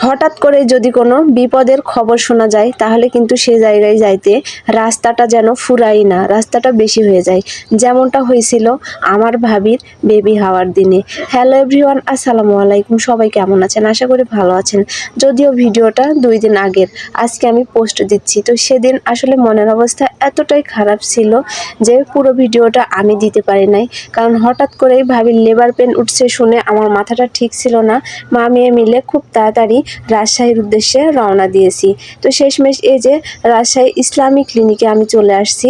হঠাৎ করে যদি কোনো বিপদের খবর শোনা যায়, তাহলে কিন্তু সে জায়গায় যাইতে রাস্তাটা যেন ফুরাই না, রাস্তাটা বেশি হয়ে যায়। যেমনটা হয়েছিল আমার ভাবির বেবি হওয়ার দিনে। হ্যালো এভরিওয়ান আসসালামু আলাইকুম। সবাই কেমন আছেন? আশা করি ভালো আছেন। যদিও ভিডিওটা দুই দিন আগের, আজকে আমি পোস্ট দিচ্ছি। তো সেদিন আসলে মনের অবস্থা এতটাই খারাপ ছিল যে পুরো ভিডিওটা আমি দিতে পারি নাই। কারণ হঠাৎ করেই ভাবির লেবার পেন উঠছে শুনে আমার মাথাটা ঠিক ছিল না। মা মেয়ে মিলে খুব তাড়াতাড়ি রাজশাহীর উদ্দেশ্যে রওনা দিয়েছি। তো শেষমেশ এই যে রাজশাহী ইসলামিক ক্লিনিকে আমি চলে আসছি।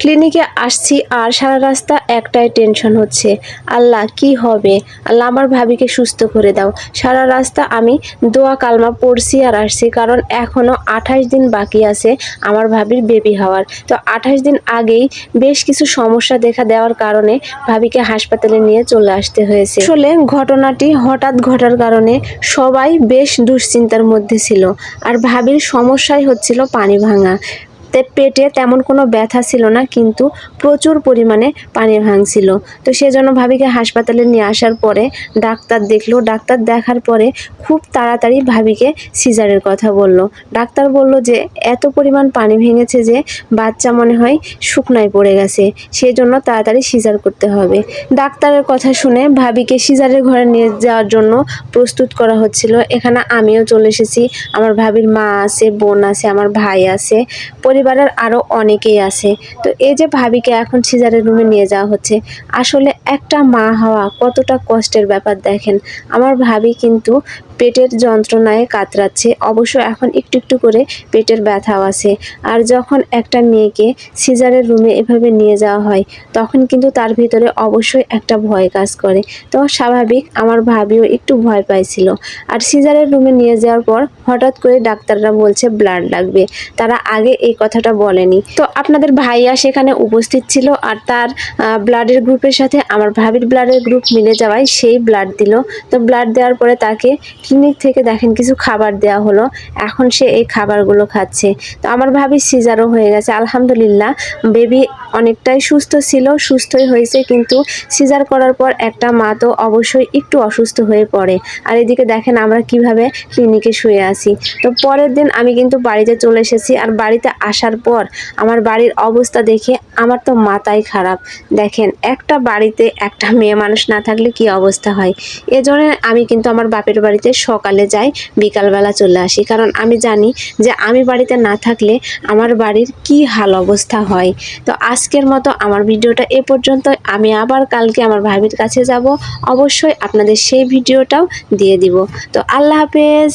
ক্লিনিকে আসছি আর সারা রাস্তা একটাই টেনশন হচ্ছে। আল্লাহ, কি হবে? আল্লাহ আমার ভাবিকে সুস্থ করে দাও। সারা রাস্তা আমি দোয়া কালমা পড়ছি আর আসছি, কারণ এখনও আঠাশ দিন বাকি আছে আমার ভাবির বেবি হওয়ার। তো আঠাশ দিন আগেই বেশ কিছু সমস্যা দেখা দেওয়ার কারণে ভাবিকে হাসপাতালে নিয়ে চলে আসতে হয়েছে। আসলে ঘটনাটি হঠাৎ ঘটার কারণে সবাই বেশ দুশ্চিন্তার মধ্যে ছিল, আর ভাবির সমস্যাই হচ্ছিল পানি ভাঙা। তে পেটে তেমন কোনো ব্যথা ছিল না, কিন্তু প্রচুর পরিমাণে পানি ভাঙছিল। তো সেজন্য ভাবিকে হাসপাতালে নিয়ে আসার পরে ডাক্তার দেখল। ডাক্তার দেখার পরে খুব তাড়াতাড়ি ভাবিকে সিজারের কথা বলল। ডাক্তার বলল যে, এত পরিমাণ পানি ভেঙেছে যে বাচ্চা মনে হয় শুকনায় পড়ে গেছে, সেজন্য তাড়াতাড়ি সিজার করতে হবে। ডাক্তারের কথা শুনে ভাবিকে সিজারের ঘরে নিয়ে যাওয়ার জন্য প্রস্তুত করা হচ্ছিল। এখানে আমিও চলে এসেছি। আমার ভাবির মা আছে, বোন আছে, আমার ভাই আছে। পরিবারের আরও অনেকেই আছে। তো এই যে ভাবিকে এখন সিজারের রুমে নিয়ে যাওয়া হচ্ছে, আসলে একটা মা হওয়া কতটা কষ্টের ব্যাপার দেখেন। আমার ভাবি কিন্তু পেটের যন্ত্রণায় কাতরাচ্ছে। অবশ্য এখন একটু একটু করে পেটের ব্যথাও আছে। আর যখন একটা মেয়েকে সিজারের রুমে এভাবে নিয়ে যাওয়া হয়, তখন কিন্তু তার ভিতরে অবশ্যই একটা ভয় কাজ করে। তো স্বাভাবিক, আমার ভাবিও একটু ভয় পাইছিল। আর সিজারের রুমে নিয়ে যাওয়ার পর হঠাৎ করে ডাক্তাররা বলছে, ব্লাড লাগবে। তারা আগে এই কথাটা বলেনি। তো আপনাদের ভাইয়া সেখানে উপস্থিত ছিল আর তার ব্লাডের গ্রুপের সাথে, আমার ভাবির ব্লাডের গ্রুপ মিলে যাওয়ায় সেই ব্লাড দিল। তো ব্লাড দেওয়ার পরে তাকে ক্লিনিক থেকে দেখেন কিছু খাবার দেওয়া হলো। এখন সে এই খাবারগুলো খাচ্ছে। তো আমার ভাবি সিজারও হয়ে গেছে, আলহামদুলিল্লাহ। বেবি অনেকটাই সুস্থ ছিল, সুস্থই হয়েছে, কিন্তু সিজার করার পর একটা মা তো অবশ্যই একটু অসুস্থ হয়ে পড়ে। আর এদিকে দেখেন আমরা কীভাবে ক্লিনিকে শুয়ে আছি। তো পরের দিন আমি কিন্তু বাড়িতে চলে এসেছি, আর বাড়িতে আসার পর আমার বাড়ির অবস্থা দেখে আমার তো মাথাই খারাপ। দেখেন, একটা বাড়িতে একটা মেয়ে মানুষ না থাকলে কি অবস্থা হয়? এজন্য আমি কিন্তু আমার বাপের বাড়িতে সকালে যাই, বিকালবেলা চলে আসি। কারণ আমি জানি যে আমি বাড়িতে না থাকলে আমার বাড়ির কি হাল অবস্থা হয়। তো আজকের মতো আমার ভিডিওটা এ পর্যন্ত। আমি আবার কালকে আমার ভাবির কাছে যাব। অবশ্যই আপনাদের সেই ভিডিওটাও দিয়ে দিব। তো আল্লাহ হাফেজ।